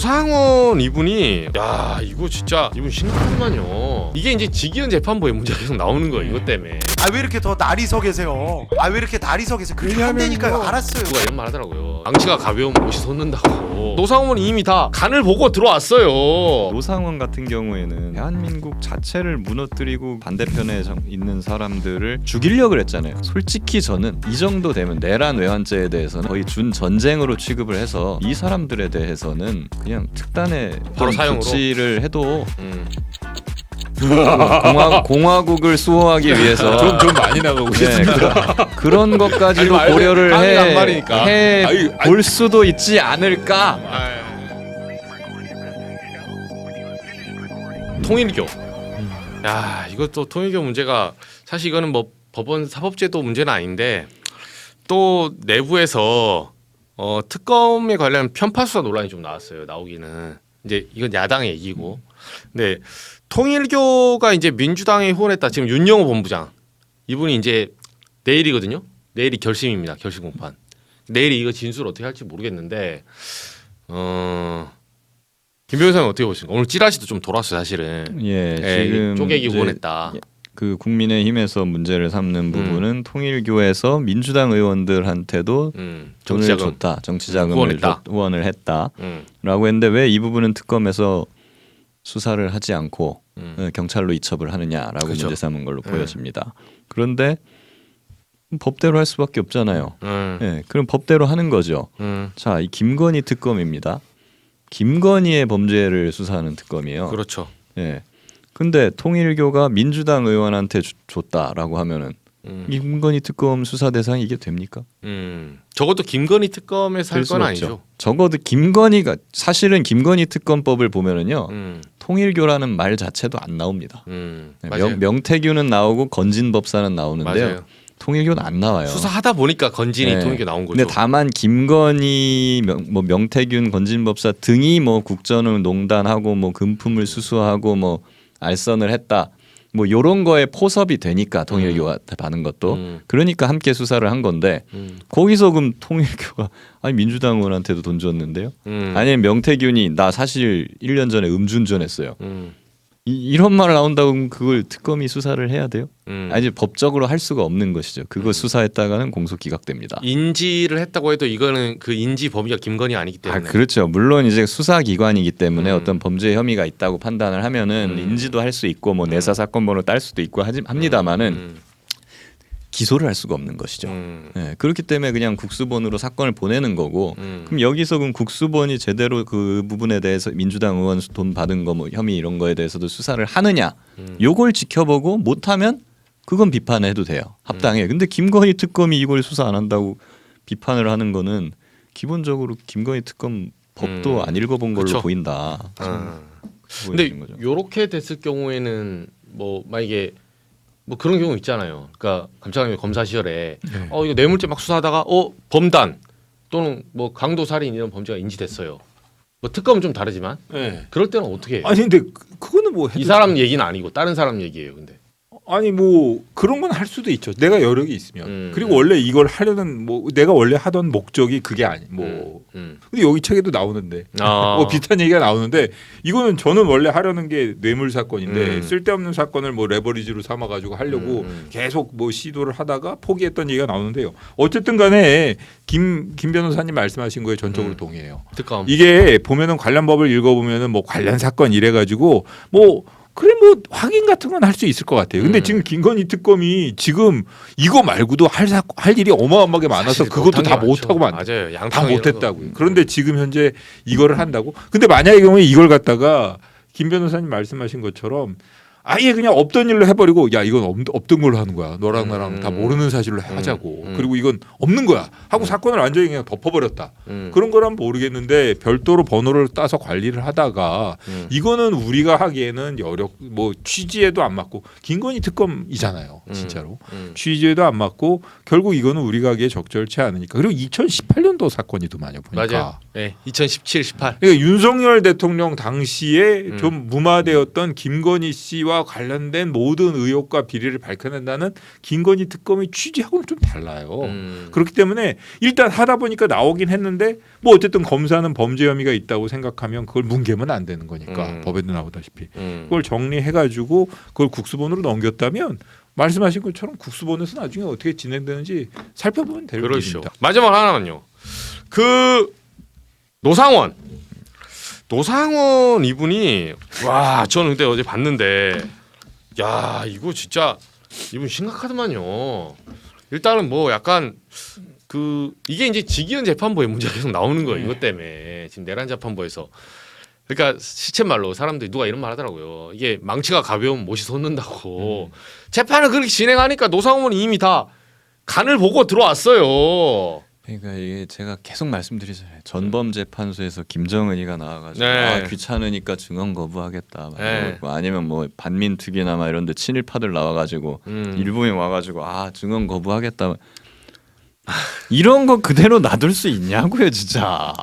노상원 이분이 야 이거 진짜 이분 심각하구만요. 이게 이제 직위원 재판부에 문제가 계속 나오는 거예요. 이것 때문에. 아 왜 이렇게 더 날이 서 계세요? 아 왜 이렇게 날이 서 계세요? 그렇게 안 되니까요. 알았어요. 누가 이런 말 하더라고요. 앙치가 가벼우면 옷이 솟는다고. 노상원은 이미 다 간을 보고 들어왔어요. 노상원 같은 경우에는 대한민국 자체를 무너뜨리고 반대편에 정- 있는 사람들을 죽이려고 했잖아요. 솔직히 저는 이 정도 되면 내란 외환죄에 대해서는 거의 준 전쟁으로 취급을 해서 이 사람들에 대해서는 그냥 특단의 바로 어떤 사형으로? 조치를 해도 음. 공화, 공화국을 수호하기 위해서 좀, 좀 많이 나가고 네, 있습니다. 그, 런 것까지도 아니, 고려를 해, 안 말이니까. 해 아니, 아니. 볼 수도 있지 않을까? 통일교. 야 이것도 통일교 문제가 사실 이거는 뭐 법원 사법제도 문제는 아닌데 또 내부에서 어, 특검에 관련 편파 수사 논란이 좀 나왔어요. 나오기는 이제 이건 야당의 얘기고. 근데 통일교가 이제 민주당에 후원했다. 지금 윤영호 본부장 이분이 이제 내일이거든요. 내일이 결심입니다. 결심 공판. 내일이 이거 진술 어떻게 할지 모르겠는데 어. 김 변호사는 어떻게 보십니까? 오늘 찌라시도 좀 돌았어요, 사실은. 예, 예, 지금 쪼개기 후원했다. 그 국민의힘에서 문제를 음. 삼는 부분은 통일교에서 민주당 의원들한테도 음, 정치자금. 줬다, 정치 자금을 후원했다. 줬- 후원을 했다라고 음, 했는데 왜 이 부분은 특검에서 수사를 하지 않고 음. 어, 경찰로 이첩을 하느냐라고 그죠. 문제 삼은 걸로 네. 보여집니다. 그런데 법대로 할 수밖에 없잖아요. 음, 예, 그럼 법대로 하는 거죠. 음, 자, 이 김건희 특검입니다. 김건희의 범죄를 수사하는 특검이에요. 그렇죠. 예. 근데 통일교가 민주당 의원한테 주- 줬다라고 하면은 음, 김건희 특검 수사 대상이 이게 됩니까? 음. 적어도 김건희 특검에서 할될건 수는 아니죠. 적어도 김건희가 사실은 김건희 특검법을 보면은요 음, 통일교라는 말 자체도 안 나옵니다. 음, 네, 맞아요. 명, 명태규는 나오고 건진 법사는 나오는데요. 맞아요. 통일교는 안 나와요. 수사하다 보니까 건진이 네. 통일교 나온 거죠. 근데 다만 김건희, 명, 뭐 명태균, 건진법사 등이 뭐 국전을 농단하고 뭐 금품을 수수하고 뭐 알선을 했다. 뭐 요런 거에 포섭이 되니까 통일교가 받은 것도 음. 그러니까 함께 수사를 한 건데 음, 거기서 그럼 통일교가 아니 민주당 의원한테도 돈 줬는데요. 음, 아니면 명태균이 나 사실 1년 전에 음주운전했어요. 음, 이, 이런 말 나온다고 그걸 특검이 수사를 해야 돼요? 음. 아니 법적으로 할 수가 없는 것이죠. 그거 수사했다가는 공소 기각됩니다. 인지를 했다고 해도 이거는 그 인지 범위가 김건희 아니기 아 때문에. 그렇죠. 물론 이제 수사 기관이기 때문에 음. 어떤 범죄 혐의가 있다고 판단을 하면은 음. 인지도 할 수 있고 뭐 내사 사건 번호 딸 수도 있고 하지 합니다만은 음, 기소를 할 수가 없는 것이죠. 음, 예, 그렇기 때문에 그냥 국수본으로 사건을 보내는 거고 음. 그럼 여기서 그럼 국수본이 제대로 그 부분에 대해서 민주당 의원 돈 받은 거 뭐 혐의 이런 거에 대해서도 수사를 하느냐 음. 요걸 지켜보고 못하면 그건 비판해도 돼요 음. 합당해 근데 김건희 특검이 이걸 수사 안 한다고 비판을 하는 거는 기본적으로 김건희 특검 법도 음. 안 읽어본 걸로 그쵸. 보인다 아. 근데. 요렇게 됐을 경우에는 뭐 만약에 뭐 그런 경우 있잖아요. 그러니까 감찰관 검사 시절에 네. 어 이거 뇌물죄 막 수사하다가 어 범단 또는 뭐 강도 살인 이런 범죄가 인지됐어요. 뭐 특검은 좀 다르지만 네. 그럴 때는 어떻게 해요? 아니 근데 그- 그거는 뭐 해도 이 사람 얘기는 아니고 다른 사람 얘기예요. 근데 아니 뭐 그런 건 할 수도 있죠. 내가 여력이 있으면. 음. 그리고 원래 이걸 하려는 뭐 내가 원래 하던 목적이 그게 아니 뭐. 음, 음. 근데 여기 책에도 나오는데 아. 뭐 비슷한 얘기가 나오는데 이거는 저는 원래 하려는 게 뇌물 사건인데 음. 쓸데없는 사건을 뭐 레버리지로 삼아 가지고 하려고 음, 음. 계속 뭐 시도를 하다가 포기했던 얘기가 나오는데요. 어쨌든 간에 김, 김 변호사님 말씀하신 거에 전적으로 음. 동의해요. 특검. 이게 보면은 관련 법을 읽어 보면은 뭐 관련 사건 이래 가지고 뭐 그래 뭐 확인 같은 건 할 수 있을 것 같아요. 근데 음. 지금 김건희 특검이 지금 이거 말고도 할, 사, 할 일이 어마어마하게 많아서 사실 그것도 다게 못하고. 만 맞아요. 다 못했다고요. 거. 그런데 지금 현재 이거를 한다고? 근데 만약의 경우에 이걸 갖다가 김 변호사님 말씀하신 것처럼 아예 그냥 없던 일로 해버리고 야 이건 없, 없던 걸로 하는 거야. 너랑 나랑 음. 다 모르는 사실로 하자고. 음. 그리고 이건 없는 거야. 하고 음. 사건을 완전히 그냥 덮어버렸다. 음, 그런 거란 모르겠는데 별도로 번호를 따서 관리를 하다가 음. 이거는 우리가 하기에는 여력 뭐 취지에도 안 맞고 김건희 특검이잖아요. 음. 진짜로. 음. 취지에도 안 맞고 결국 이거는 우리가 하기에 적절치 않으니까 그리고 2018년도 사건이더만요 보니까 맞아요. 네, 2017, 18. 그러니까 윤석열 대통령 당시에 음. 좀 무마되었던 김건희 씨와 이와 관련된 모든 의혹과 비리를 밝혀낸다는 김건희 특검의 취지하고는 좀 달라요. 음. 그렇기 때문에 일단 하다 보니까 나오긴 했는데 뭐 어쨌든 검사는 범죄 혐의가 있다고 생각하면 그걸 뭉개면 안 되는 거니까 음. 법에도 나오다시피 음. 그걸 정리해가지고 그걸 국수본으로 넘겼다면 말씀하신 것처럼 국수본에서 나중에 어떻게 진행되는지 살펴보면 될 그러시죠. 일입니다. 마지막 하나만요. 그 노상원 노상원 이분이 와 저는 그때 어제 봤는데 야 이거 진짜 이분 심각하더만요. 일단은 뭐 약간 그 이게 이제 직위원 재판부에 문제가 계속 나오는 거예요. 이것 때문에 지금 내란 재판부에서 그러니까 시쳇 말로 사람들이 누가 이런 말 하더라고요. 이게 망치가 가벼우면 못이 솟는다고. 재판을 그렇게 진행하니까 노상원이 이미 다 간을 보고 들어왔어요. 그러니까 이게 제가 계속 말씀드리잖아요. 전범 재판소에서 김정은이가 나와가지고 네. 아, 귀찮으니까 증언 거부하겠다. 막 네. 이러고 아니면 뭐 반민특위나 막 이런데 친일파들 나와가지고 음. 일본에 와가지고 아 증언 거부하겠다. 이런 거 그대로 놔둘 수 있냐고요, 진짜.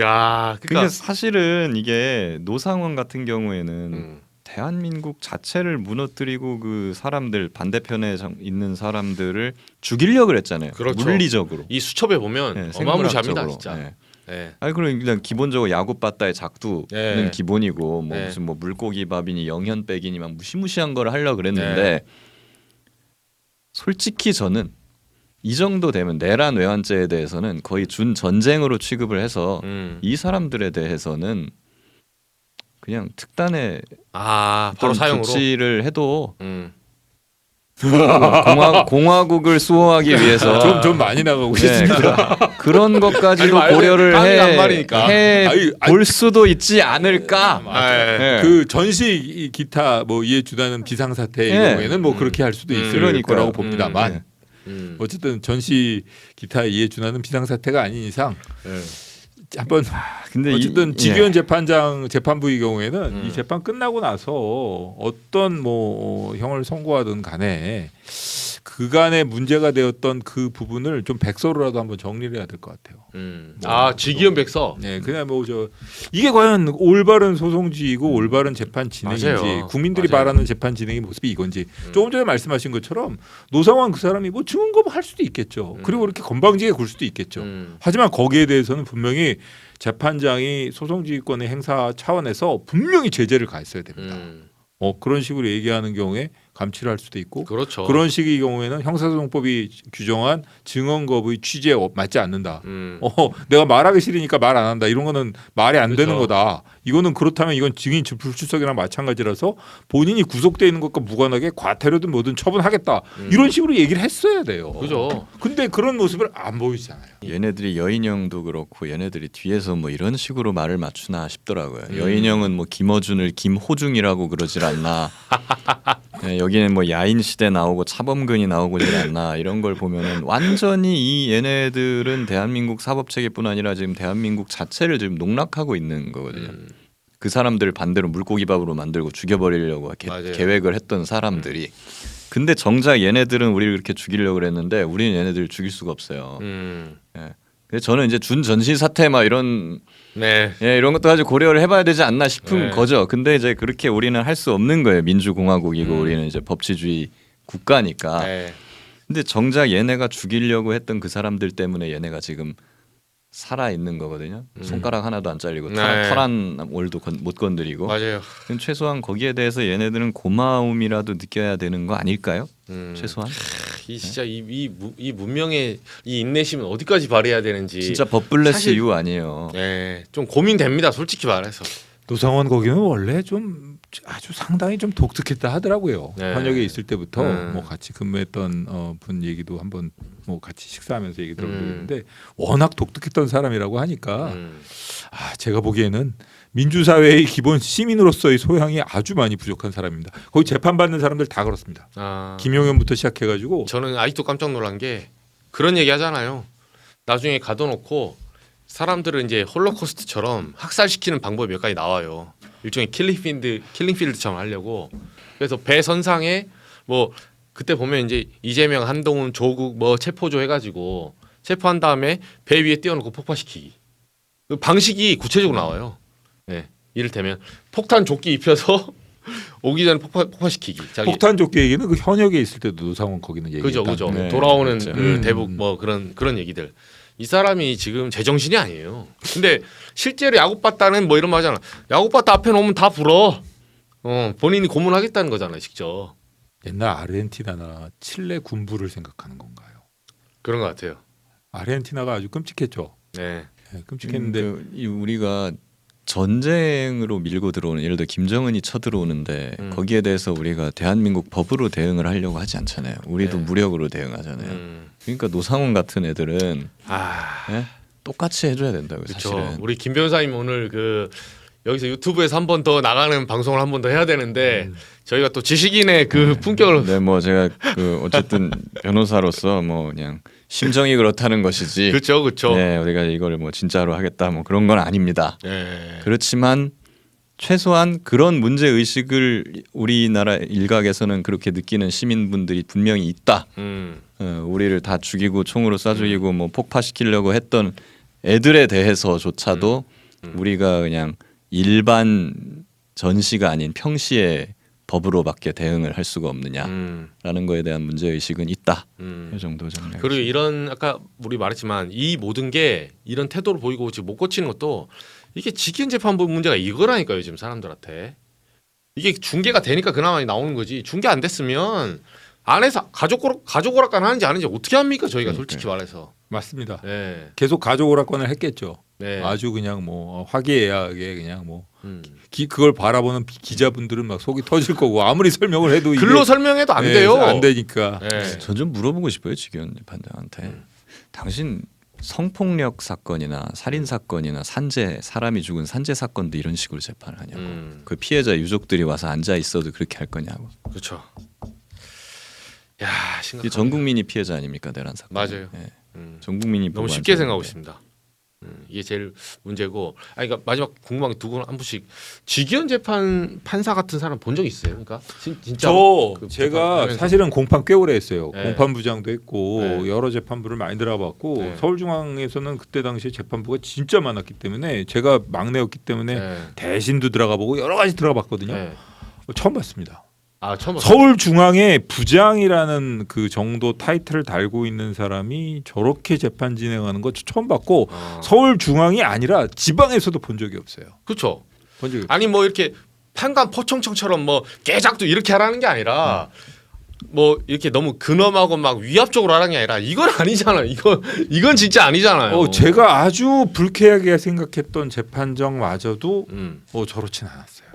야, 그게 그러니까 사실은 이게 노상원 같은 경우에는 음. 대한민국 자체를 무너뜨리고 그 사람들 반대편에 정- 있는 사람들을 죽이려고 했잖아요. 그렇죠. 물리적으로. 이 수첩에 보면 네, 어마무시합니다, 생물학적으로. 진짜. 네. 네. 아니 그럼 일단 기본적으로 야구바다의 작두는 네. 기본이고 뭐 네. 무슨 뭐 물고기 밥이니 영현백이니 막 무시무시한 걸 하려 고 그랬는데 네. 솔직히 저는 이 정도 되면 내란 외환죄에 대해서는 거의 준 전쟁으로 취급을 해서 음. 이 사람들에 대해서는 그냥 특단의 아, 바로 사용으로. 조치를 해도 음. 공화, 공화국을 수호하기 위해서 좀, 좀 많이 나가고 네, 있습니다. 그런, 그런 것까지도 아니, 고려를 당연히 안 해, 말이니까. 해 아니, 아니, 볼 수도 있지 않을까. 아, 예. 네. 그 전시 이 기타 뭐 이해 주다는 비상 사태의 네. 경우에는 뭐 그렇게 할 수도 음. 있을 그러니까요. 거라고 봅니다만 네. 음. 어쨌든 전시 기타 이해 주나는 비상 사태가 아닌 이상 예. 한번 근데 어쨌든 이- 지기현 예. 재판장 재판부의 경우에는 음. 이 재판 끝나고 나서 어떤 뭐 형을 선고하든 간에 그간에 문제가 되었던 그 부분을 좀 백서로라도 한번 정리를 해야 될 것 같아요. 음. 뭐, 아, 지기현 백서. 네, 그냥 뭐 저 이게 과연 올바른 소송지이고 올바른 재판 진행인지 맞아요. 국민들이 맞아요. 바라는 재판 진행의 모습이 이건지 음. 조금 전에 말씀하신 것처럼 노상원 그 사람이 뭐 증언 거부할 수도 있겠죠. 음. 그리고 이렇게 건방지게 굴 수도 있겠죠. 음. 하지만 거기에 대해서는 분명히 재판장이 소송지휘권의 행사 차원에서 분명히 제재를 가했어야 됩니다. 음. 어, 그런 식으로 얘기하는 경우에 감치를 할 수도 있고 그렇죠. 그런 식의 경우에는 형사소송법이 규정한 증언 거부의 취지에 어- 맞지 않는다. 음. 어, 내가 말하기 싫으니까 말 안 한다. 이런 거는 말이 안 되는 그렇죠. 거다. 이거는 그렇다면 이건 증인 불출석이랑 마찬가지라서 본인이 구속돼 있는 것과 무관하게 과태료든 뭐든 처분하겠다. 음. 이런 식으로 얘기를 했어야 돼요. 그죠. 근데 그런 모습을 안 보이잖아요. 얘네들이 여인형도 그렇고 얘네들이 뒤에서 뭐 이런 식으로 말을 맞추나 싶더라고요. 음. 여인형은 뭐 김어준을 김호중이라고 그러질 않나. 네, 여기는 뭐 야인 시대 나오고 차범근이 나오고질 않나 이런 걸 보면은 완전히 이 얘네들은 대한민국 사법 체계뿐 아니라 지금 대한민국 자체를 지금 농락하고 있는 거거든요. 음. 그 사람들을 반대로 물고기밥으로 만들고 죽여버리려고 개, 맞아요. 계획을 했던 사람들이. 근데 정작 얘네들은 우리를 그렇게 죽이려고 그랬는데 우리는 얘네들을 죽일 수가 없어요. 음. 그래서 저는 이제 준 전시 사태 막 이런 네. 예, 이런 것도 가지고 고려를 해봐야 되지 않나 싶은 네. 거죠. 근데 이제 그렇게 우리는 할 수 없는 거예요. 민주공화국이고 음. 우리는 이제 법치주의 국가니까. 네. 근데 정작 얘네가 죽이려고 했던 그 사람들 때문에 얘네가 지금 살아 있는 거거든요. 음. 손가락 하나도 안 잘리고 네. 털- 털한 올도 건- 못 건드리고. 맞아요. 그럼 최소한 거기에 대해서 얘네들은 고마움이라도 느껴야 되는 거 아닐까요? 음. 최소한 이 진짜 이, 이, 무- 이 문명의 이 인내심은 어디까지 발휘해야 되는지 진짜 법블레스 사실- 이유 아니에요. 네, 좀 고민됩니다. 솔직히 말해서. 노상원 거기는 원래 좀 아주 상당히 좀 독특했다 하더라고요. 네. 현역에 있을 때부터 음. 뭐 같이 근무했던 어, 분 얘기도 한번 뭐 같이 식사하면서 얘기 음. 들어보는데 워낙 독특했던 사람이라고 하니까 음. 아, 제가 보기에는 민주사회의 기본 시민으로서의 소양이 아주 많이 부족한 사람입니다. 거기 재판 받는 사람들 다 그렇습니다. 아, 김용현부터 시작해가지고 저는 아직도 깜짝 놀란 게 그런 얘기 하잖아요. 나중에 가둬놓고 사람들을 이제 홀로코스트처럼 학살시키는 방법이 몇 가지 나와요. 일종의 킬링필드 킬링필드처럼 하려고. 그래서 배 선상에 뭐 그때 보면 이제 이재명, 한동훈, 조국 뭐 체포조 해가지고 체포한 다음에 배 위에 띄워놓고 폭파시키기. 그 방식이 구체적으로 나와요. 네, 이를테면 폭탄 조끼 입혀서 오기 전에 폭파, 폭파시키기. 자기 폭탄 조끼 얘기는 그 현역에 있을 때도 노상원 거기는 얘기. 그죠 그죠. 네, 돌아오는 그렇죠. 그 음. 대북 뭐 그런 그런 얘기들. 이 사람이 지금 제정신이 아니에요. 근데 실제로 야구 봤다는 뭐 이런 말 하잖아. 야구 봤다 앞에 놓으면 다 불어. 어 본인이 고문하겠다는 거잖아요, 직접. 옛날 아르헨티나나 칠레 군부를 생각하는 건가요? 그런 것 같아요. 아르헨티나가 아주 끔찍했죠. 네. 네, 끔찍했는데 그, 이 우리가 전쟁으로 밀고 들어오는 예를 들어 김정은이 쳐들어오는데 음. 거기에 대해서 우리가 대한민국 법으로 대응을 하려고 하지 않잖아요. 우리도 네. 무력으로 대응하잖아요. 음. 그러니까 노상원 같은 애들은 아 예? 똑같이 해줘야 된다고. 사실은. 우리 김 변호사님 오늘 그 여기서 유튜브에서 한 번 더 나가는 방송을 한 번 더 해야 되는데 음. 저희가 또 지식인의 그 품격을 네, 뭐 제가 그 어쨌든 변호사로서 뭐 그냥 심정이 그렇다는 것이지. 그렇죠, 그렇죠. 네, 우리가 이걸 뭐 진짜로 하겠다 뭐 그런 건 아닙니다. 네. 그렇지만 최소한 그런 문제 의식을 우리나라 일각에서는 그렇게 느끼는 시민분들이 분명히 있다. 음. 어, 우리를 다 죽이고 총으로 쏴 죽이고 뭐 폭파시키려고 했던 애들에 대해서조차도 음. 우리가 그냥 일반 전시가 아닌 평시에 법으로밖에 대응을 할 수가 없느냐라는 음. 거에 대한 문제 의식은 있다. 음. 이 정도 정리. 그리고 이런 아까 우리 말했지만 이 모든 게 이런 태도를 보이고 지금 못 고치는 것도 이게 직위원 재판부 문제가 이거라니까요 지금 사람들한테 이게 중계가 되니까 그나마 나오는 거지 중계 안 됐으면 안에서 가족 오락 가족 오락관 하는지 아닌지 어떻게 합니까 저희가 솔직히 말해서 맞습니다. 네, 계속 가족 오락관을 했겠죠. 네. 아주 그냥 뭐 화기애애하게 그냥 뭐 음. 기, 그걸 바라보는 기- 기자분들은 막 속이 터질 거고 아무리 설명을 해도 이게 글로 설명해도 안 네, 돼요 안 되니까. 네. 저좀 물어보고 싶어요 지기현 판장한테. 음. 당신 성폭력 사건이나 살인 사건이나 산재 사람이 죽은 산재 사건도 이런 식으로 재판을 하냐고. 음. 그 피해자 유족들이 와서 앉아 있어도 그렇게 할 거냐고. 그렇죠 야 심각 이게 전 국민이 피해자 아닙니까 내란 사건. 맞아요. 예. 음. 전 국민이 너무 쉽게 생각하고. 있습니다. 음, 이게 제일 문제고. 아, 그러니까 마지막 궁금한 게 두 분 한 분씩 직위원 재판 판사 같은 사람 본 적 있어요? 그러니까 진, 진짜 저 그 제가. 사실은 공판 꽤 오래 했어요. 네. 공판부장도 했고 네. 여러 재판부를 많이 들어봤고 네. 서울중앙에서는 그때 당시에 재판부가 진짜 많았기 때문에 제가 막내였기 때문에 네. 대신도 들어가 보고 여러 가지 들어봤거든요. 네. 처음 봤습니다. 아 처음 봤어요. 서울 중앙에 부장이라는 그 정도 타이틀을 달고 있는 사람이 저렇게 재판 진행하는 거 처음 봤고 어. 서울 중앙이 아니라 지방에서도 본 적이 없어요. 그렇죠. 본 적이 아니 뭐 이렇게 판관 포청청처럼 뭐 깨작도 이렇게 하라는 게 아니라 뭐 이렇게 너무 근엄하고 막 위압적으로 하라는 게 아니라 이건 아니잖아요. 이건 이건 진짜 아니잖아요. 어, 제가 아주 불쾌하게 생각했던 재판정마저도 음. 어, 저렇진 않았어요.